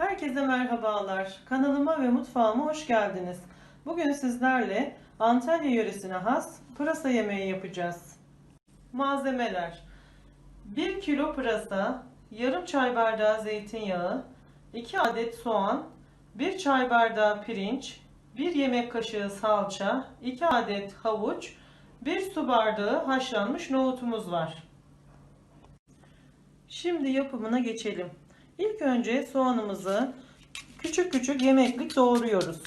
Herkese merhabalar. Kanalıma ve mutfağıma hoş geldiniz. Bugün sizlerle Antalya yöresine has pırasa yemeği yapacağız. Malzemeler 1 kilo pırasa, yarım çay bardağı zeytinyağı, 2 adet soğan, 1 çay bardağı pirinç, 1 yemek kaşığı salça, 2 adet havuç, 1 su bardağı haşlanmış nohutumuz var. Şimdi yapımına geçelim. İlk önce soğanımızı küçük küçük yemeklik doğruyoruz.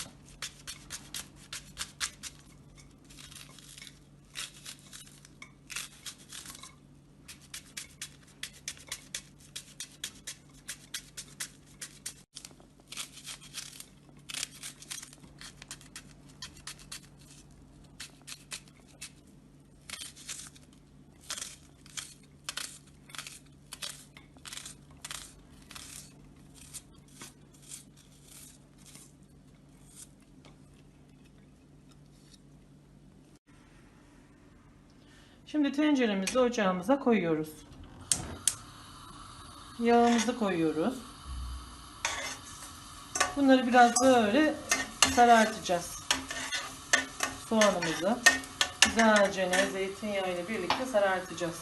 Şimdi tenceremizi ocağımıza koyuyoruz. Yağımızı koyuyoruz. Bunları biraz böyle sarartacağız. Soğanımızı güzelce ne zeytinyağı ile birlikte sarartacağız.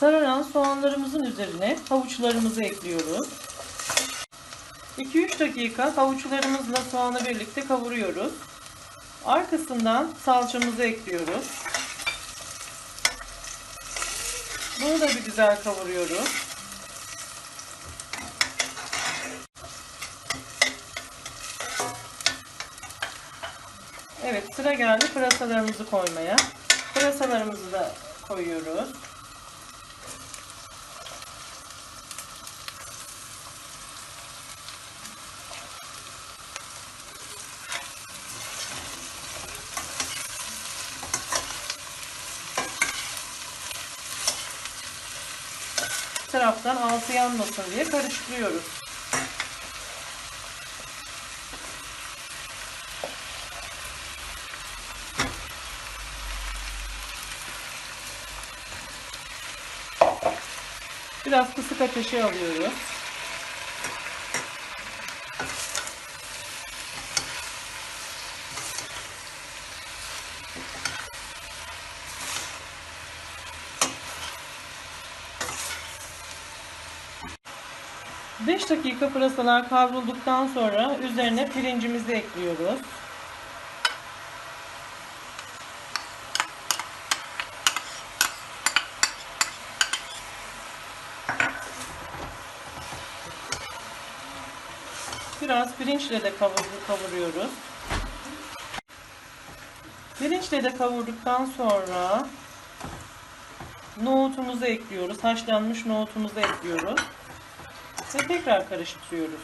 Sararan soğanlarımızın üzerine havuçlarımızı ekliyoruz. 2-3 dakika havuçlarımızla soğanı birlikte kavuruyoruz. Arkasından salçamızı ekliyoruz. Bunu da bir güzel kavuruyoruz. Evet sıra geldi pırasalarımızı koymaya. Pırasalarımızı da koyuyoruz. Taraftan altı yanmasın diye karıştırıyoruz. Biraz kısık ateşe alıyoruz. Beş dakika pırasalar kavrulduktan sonra üzerine pirincimizi ekliyoruz. Biraz pirinçle de kavur- kavuruyoruz. Pirinçle de kavurduktan sonra nohutumuzu ekliyoruz. Haşlanmış nohutumuzu ekliyoruz. Ve tekrar karıştırıyoruz.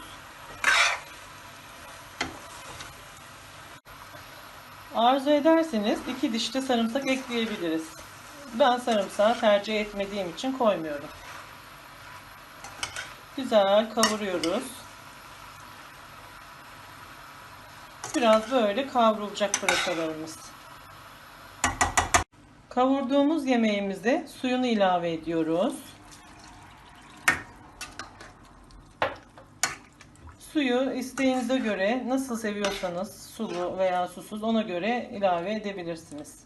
Arzu ederseniz iki diş de sarımsak ekleyebiliriz. Ben sarımsağı tercih etmediğim için koymuyorum. Güzel kavuruyoruz. Biraz böyle kavrulacak pırasalarımız. Kavurduğumuz yemeğimize suyunu ilave ediyoruz. Suyu isteğinize göre nasıl seviyorsanız sulu veya susuz ona göre ilave edebilirsiniz.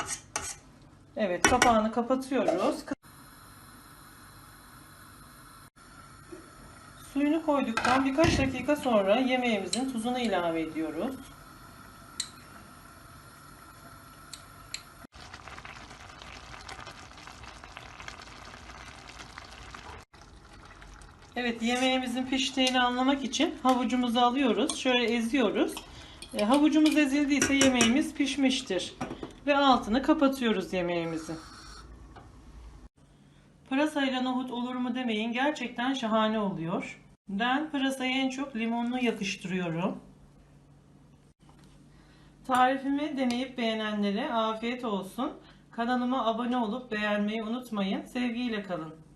Evet kapağını kapatıyoruz. Suyunu koyduktan birkaç dakika sonra yemeğimizin tuzunu ilave ediyoruz. Evet yemeğimizin piştiğini anlamak için havucumuzu alıyoruz. Şöyle eziyoruz. E, havucumuz ezildiyse yemeğimiz pişmiştir. Ve altını kapatıyoruz yemeğimizi. Pırasayla nohut olur mu demeyin. Gerçekten şahane oluyor. Ben pırasayı en çok limonlu yakıştırıyorum. Tarifimi deneyip beğenenlere afiyet olsun. Kanalıma abone olup beğenmeyi unutmayın. Sevgiyle kalın.